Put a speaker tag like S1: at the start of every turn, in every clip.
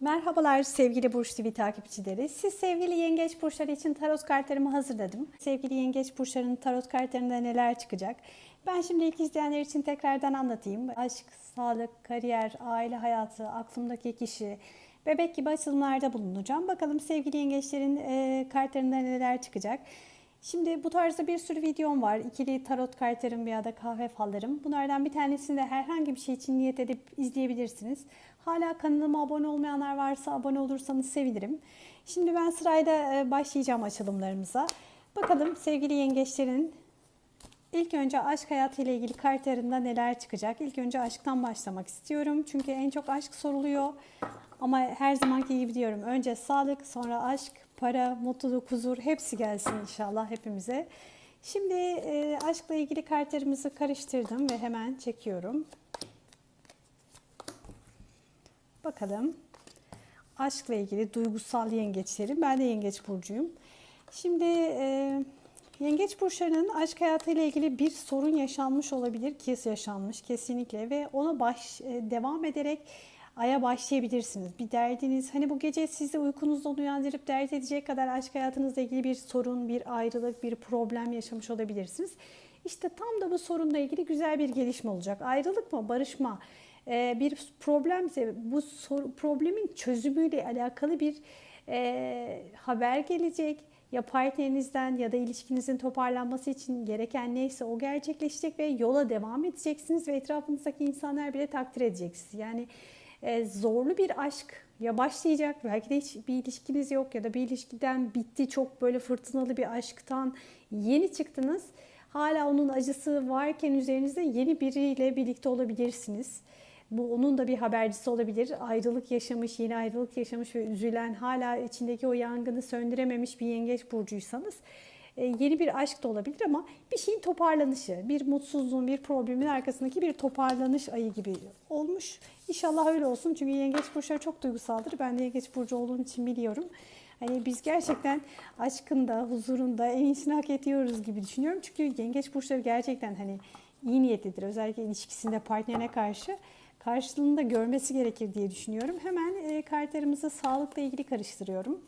S1: Merhabalar sevgili Burç TV takipçileri. Siz sevgili yengeç burçları için tarot kartlarımı hazırladım. Sevgili yengeç burçlarının tarot kartlarında neler çıkacak? Ben şimdi ilk izleyenler için tekrardan anlatayım. Aşk, sağlık, kariyer, aile hayatı, aklımdaki kişi, bebek gibi açılımlarda bulunacağım. Bakalım sevgili yengeçlerin e, kartlarında neler çıkacak? Şimdi bu tarzda bir sürü videom var. İkili tarot kartlarım veya da kahve fallarım. Bunlardan bir tanesini de herhangi bir şey için niyet edip izleyebilirsiniz. Hala kanalıma abone olmayanlar varsa abone olursanız sevinirim. Şimdi ben sırayla e, başlayacağım açılımlarımıza. Bakalım sevgili yengeçlerin ilk önce aşk hayatıyla ilgili kartlarında neler çıkacak? İlk önce aşktan başlamak istiyorum. Çünkü en çok aşk soruluyor. Ama her zamanki gibi diyorum. Önce sağlık, sonra aşk, para, mutluluk, huzur hepsi gelsin inşallah hepimize. Şimdi e, aşkla ilgili kartlarımızı karıştırdım ve hemen çekiyorum. Bakalım. Aşkla ilgili duygusal yengeçlerim. Ben de yengeç burcuyum. Şimdi e, yengeç burçlarının aşk hayatıyla ilgili bir sorun yaşanmış olabilir. ki yaşanmış kesinlikle ve ona baş e, devam ederek aya başlayabilirsiniz. Bir derdiniz hani bu gece sizi uykunuzdan uyandırıp dert edecek kadar aşk hayatınızla ilgili bir sorun, bir ayrılık, bir problem yaşamış olabilirsiniz. İşte tam da bu sorunla ilgili güzel bir gelişme olacak. Ayrılık mı, barışma, bir problemse bu problemin çözümüyle alakalı bir e, haber gelecek. Ya partnerinizden ya da ilişkinizin toparlanması için gereken neyse o gerçekleşecek ve yola devam edeceksiniz ve etrafınızdaki insanlar bile takdir edecek sizi. Yani e, zorlu bir aşk ya başlayacak belki de hiç bir ilişkiniz yok ya da bir ilişkiden bitti çok böyle fırtınalı bir aşktan yeni çıktınız. Hala onun acısı varken üzerinizde yeni biriyle birlikte olabilirsiniz. Bu onun da bir habercisi olabilir. Ayrılık yaşamış, yeni ayrılık yaşamış ve üzülen, hala içindeki o yangını söndürememiş bir yengeç burcuysanız e, yeni bir aşk da olabilir ama bir şeyin toparlanışı, bir mutsuzluğun, bir problemin arkasındaki bir toparlanış ayı gibi olmuş. İnşallah öyle olsun çünkü yengeç burçları çok duygusaldır. Ben de yengeç burcu olduğum için biliyorum. Hani biz gerçekten aşkında, huzurunda en iyisini hak ediyoruz gibi düşünüyorum. Çünkü yengeç burçları gerçekten hani iyi niyetlidir. Özellikle ilişkisinde partnerine karşı karşılığında görmesi gerekir diye düşünüyorum. Hemen e, kartlarımızı sağlıkla ilgili karıştırıyorum.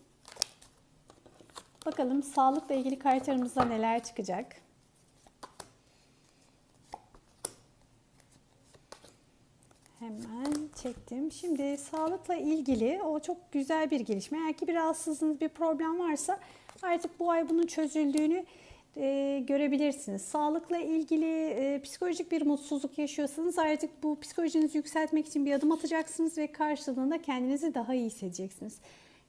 S1: Bakalım sağlıkla ilgili kartlarımızda neler çıkacak. Hemen çektim. Şimdi sağlıkla ilgili o çok güzel bir gelişme. Eğer ki bir rahatsızlığınız, bir problem varsa artık bu ay bunun çözüldüğünü e, görebilirsiniz. Sağlıkla ilgili e, psikolojik bir mutsuzluk yaşıyorsanız artık bu psikolojinizi yükseltmek için bir adım atacaksınız ve karşılığında kendinizi daha iyi hissedeceksiniz.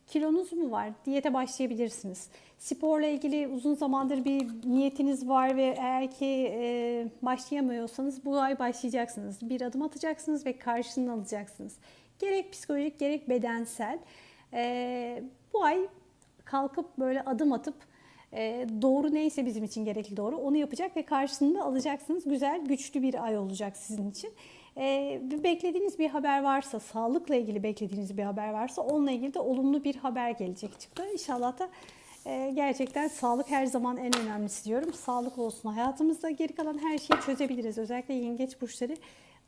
S1: Kilonuz mu var? Diyete başlayabilirsiniz. Sporla ilgili uzun zamandır bir niyetiniz var ve eğer ki e, başlayamıyorsanız bu ay başlayacaksınız. Bir adım atacaksınız ve karşılığını alacaksınız. Gerek psikolojik gerek bedensel. E, bu ay kalkıp böyle adım atıp e, doğru neyse bizim için gerekli doğru onu yapacak ve karşılığında alacaksınız. Güzel, güçlü bir ay olacak sizin için. E, beklediğiniz bir haber varsa, sağlıkla ilgili beklediğiniz bir haber varsa onunla ilgili de olumlu bir haber gelecek çıktı. İnşallah da e, gerçekten sağlık her zaman en önemlisi diyorum. Sağlık olsun hayatımızda geri kalan her şeyi çözebiliriz. Özellikle yengeç burçları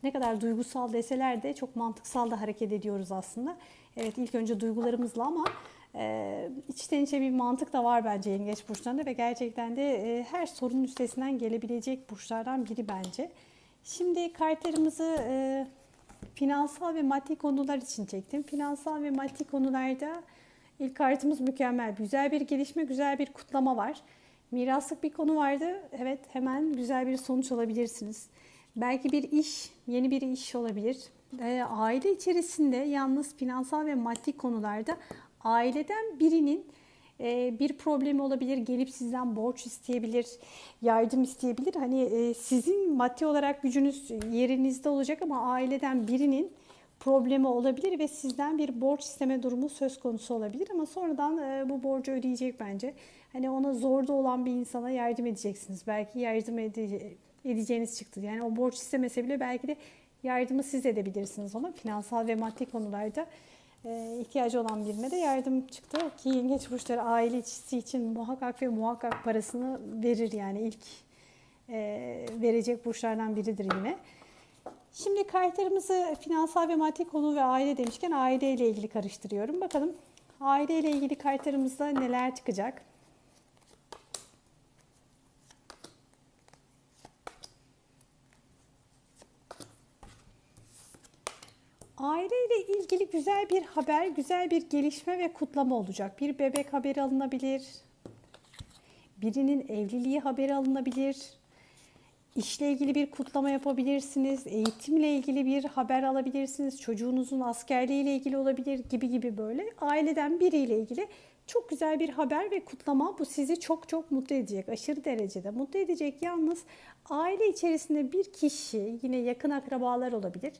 S1: ne kadar duygusal deseler de çok mantıksal da hareket ediyoruz aslında. Evet ilk önce duygularımızla ama e, içten içe bir mantık da var bence yengeç burçlarında ve gerçekten de her sorunun üstesinden gelebilecek burçlardan biri bence. Şimdi kartlarımızı finansal ve maddi konular için çektim. Finansal ve maddi konularda ilk kartımız mükemmel. Güzel bir gelişme, güzel bir kutlama var. Miraslık bir konu vardı. Evet hemen güzel bir sonuç alabilirsiniz. Belki bir iş, yeni bir iş olabilir. Aile içerisinde yalnız finansal ve maddi konularda aileden birinin e, bir problemi olabilir, gelip sizden borç isteyebilir, yardım isteyebilir. Hani e, sizin maddi olarak gücünüz yerinizde olacak ama aileden birinin problemi olabilir ve sizden bir borç isteme durumu söz konusu olabilir ama sonradan e, bu borcu ödeyecek bence. Hani ona zorda olan bir insana yardım edeceksiniz. Belki yardım edeceğiniz çıktı. Yani o borç istemese bile belki de yardımı siz edebilirsiniz ona finansal ve maddi konularda e, ihtiyacı olan birine de yardım çıktı ki yengeç burçları aile içisi için muhakkak ve muhakkak parasını verir yani ilk e, verecek burçlardan biridir yine. Şimdi kartlarımızı finansal ve maddi konu ve aile demişken aile ile ilgili karıştırıyorum. Bakalım aile ile ilgili kartlarımızda neler çıkacak? Aileyle ilgili güzel bir haber, güzel bir gelişme ve kutlama olacak. Bir bebek haberi alınabilir. Birinin evliliği haberi alınabilir. İşle ilgili bir kutlama yapabilirsiniz. Eğitimle ilgili bir haber alabilirsiniz. Çocuğunuzun askerliği ile ilgili olabilir gibi gibi böyle. Aileden biriyle ilgili çok güzel bir haber ve kutlama bu sizi çok çok mutlu edecek. Aşırı derecede mutlu edecek. Yalnız aile içerisinde bir kişi yine yakın akrabalar olabilir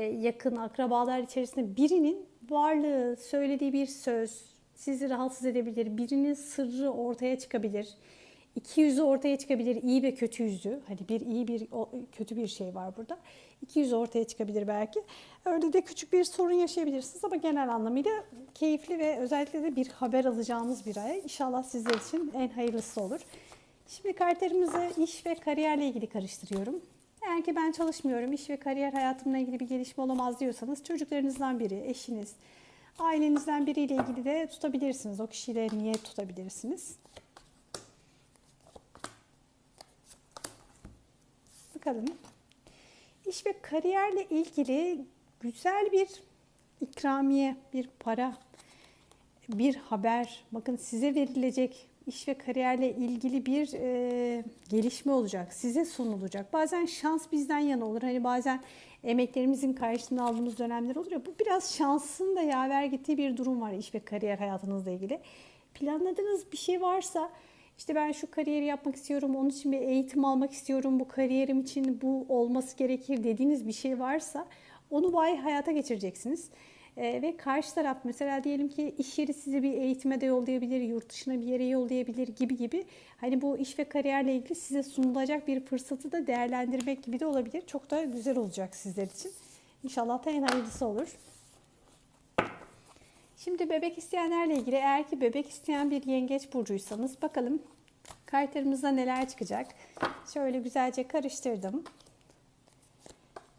S1: yakın akrabalar içerisinde birinin varlığı, söylediği bir söz sizi rahatsız edebilir. Birinin sırrı ortaya çıkabilir. İki yüzü ortaya çıkabilir. iyi ve kötü yüzü. Hani bir iyi bir kötü bir şey var burada. İki yüzü ortaya çıkabilir belki. Öyle de küçük bir sorun yaşayabilirsiniz ama genel anlamıyla keyifli ve özellikle de bir haber alacağınız bir ay. İnşallah sizler için en hayırlısı olur. Şimdi kartlarımızı iş ve kariyerle ilgili karıştırıyorum. Eğer ki ben çalışmıyorum, iş ve kariyer hayatımla ilgili bir gelişme olamaz diyorsanız çocuklarınızdan biri, eşiniz, ailenizden biriyle ilgili de tutabilirsiniz. O kişiyle niyet tutabilirsiniz. Bakalım. İş ve kariyerle ilgili güzel bir ikramiye, bir para, bir haber, bakın size verilecek iş ve kariyerle ilgili bir e, gelişme olacak. Size sunulacak. Bazen şans bizden yana olur. Hani bazen emeklerimizin karşılığını aldığımız dönemler olur ya. Bu biraz şansın da yaver gittiği bir durum var iş ve kariyer hayatınızla ilgili. Planladığınız bir şey varsa işte ben şu kariyeri yapmak istiyorum, onun için bir eğitim almak istiyorum, bu kariyerim için bu olması gerekir dediğiniz bir şey varsa onu bu ay hayata geçireceksiniz. E, ve karşı taraf mesela diyelim ki iş yeri sizi bir eğitime de yollayabilir, yurt dışına bir yere yollayabilir gibi gibi. Hani bu iş ve kariyerle ilgili size sunulacak bir fırsatı da değerlendirmek gibi de olabilir. Çok da güzel olacak sizler için. İnşallah da en hayırlısı olur. Şimdi bebek isteyenlerle ilgili eğer ki bebek isteyen bir yengeç burcuysanız bakalım kartlarımızda neler çıkacak. Şöyle güzelce karıştırdım.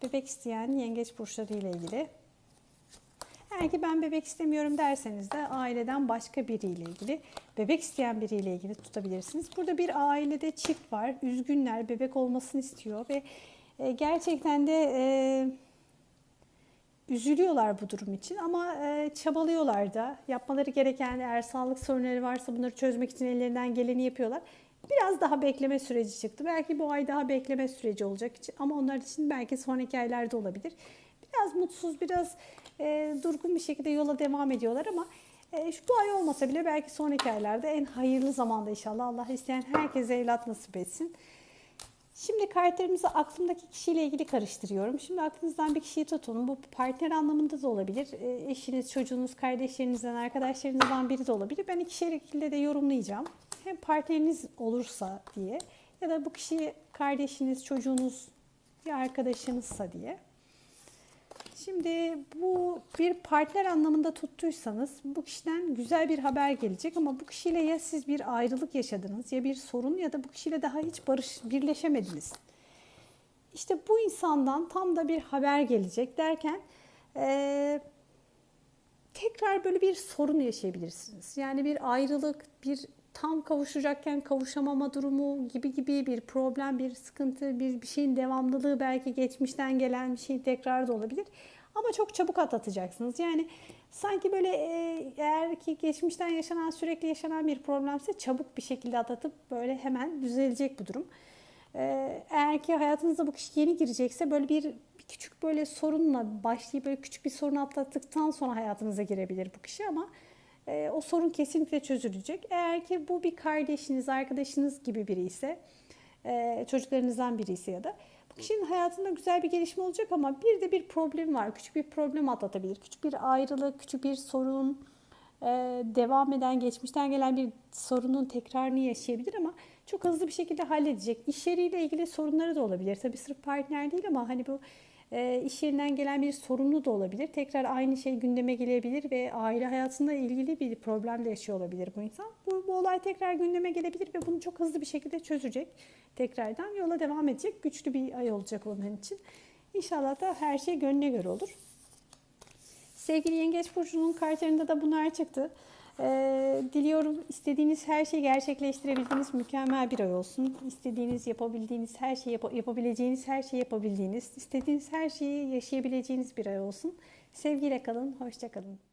S1: Bebek isteyen yengeç burçları ile ilgili eğer ki ben bebek istemiyorum derseniz de aileden başka biriyle ilgili, bebek isteyen biriyle ilgili tutabilirsiniz. Burada bir ailede çift var, üzgünler, bebek olmasını istiyor ve e, gerçekten de e, üzülüyorlar bu durum için ama e, çabalıyorlar da. Yapmaları gereken eğer sağlık sorunları varsa bunları çözmek için ellerinden geleni yapıyorlar. Biraz daha bekleme süreci çıktı. Belki bu ay daha bekleme süreci olacak ama onlar için belki sonraki aylarda olabilir. Biraz mutsuz, biraz e, durgun bir şekilde yola devam ediyorlar ama e, şu bu ay olmasa bile belki sonraki aylarda en hayırlı zamanda inşallah Allah isteyen herkese evlat nasip etsin. Şimdi kartlarımızı aklımdaki kişiyle ilgili karıştırıyorum. Şimdi aklınızdan bir kişiyi tutun. Bu partner anlamında da olabilir. E, eşiniz, çocuğunuz, kardeşlerinizden, arkadaşlarınızdan biri de olabilir. Ben iki şekilde de yorumlayacağım. Hem partneriniz olursa diye ya da bu kişi kardeşiniz, çocuğunuz, bir arkadaşınızsa diye. Şimdi bu bir partner anlamında tuttuysanız bu kişiden güzel bir haber gelecek ama bu kişiyle ya siz bir ayrılık yaşadınız ya bir sorun ya da bu kişiyle daha hiç barış birleşemediniz. İşte bu insandan tam da bir haber gelecek derken e, tekrar böyle bir sorun yaşayabilirsiniz. Yani bir ayrılık, bir tam kavuşacakken kavuşamama durumu gibi gibi bir problem, bir sıkıntı, bir, bir şeyin devamlılığı belki geçmişten gelen bir şey tekrar da olabilir. Ama çok çabuk atlatacaksınız. Yani sanki böyle e, eğer ki geçmişten yaşanan sürekli yaşanan bir problemse çabuk bir şekilde atlatıp böyle hemen düzelecek bu durum. E, eğer ki hayatınızda bu kişi yeni girecekse böyle bir, bir küçük böyle sorunla başlayıp böyle küçük bir sorun atlattıktan sonra hayatınıza girebilir bu kişi ama e, o sorun kesinlikle çözülecek. Eğer ki bu bir kardeşiniz, arkadaşınız gibi biri ise, e, çocuklarınızdan biri ise ya da bu kişinin hayatında güzel bir gelişme olacak ama bir de bir problem var. Küçük bir problem atlatabilir. Küçük bir ayrılık, küçük bir sorun, e, devam eden, geçmişten gelen bir sorunun tekrarını yaşayabilir ama çok hızlı bir şekilde halledecek. İş yeriyle ilgili sorunları da olabilir. Tabii sırf partner değil ama hani bu iş yerinden gelen bir sorunu da olabilir. Tekrar aynı şey gündeme gelebilir ve aile hayatında ilgili bir problem de yaşıyor olabilir bu insan. Bu, bu olay tekrar gündeme gelebilir ve bunu çok hızlı bir şekilde çözecek. Tekrardan yola devam edecek. Güçlü bir ay olacak onun için. İnşallah da her şey gönlüne göre olur. Sevgili Yengeç Burcu'nun kartlarında da bunlar çıktı. Ee, diliyorum istediğiniz her şeyi gerçekleştirebildiğiniz mükemmel bir ay olsun. İstediğiniz, yapabildiğiniz her şeyi, yap- yapabileceğiniz her şeyi yapabildiğiniz, istediğiniz her şeyi yaşayabileceğiniz bir ay olsun. Sevgiyle kalın, hoşça kalın.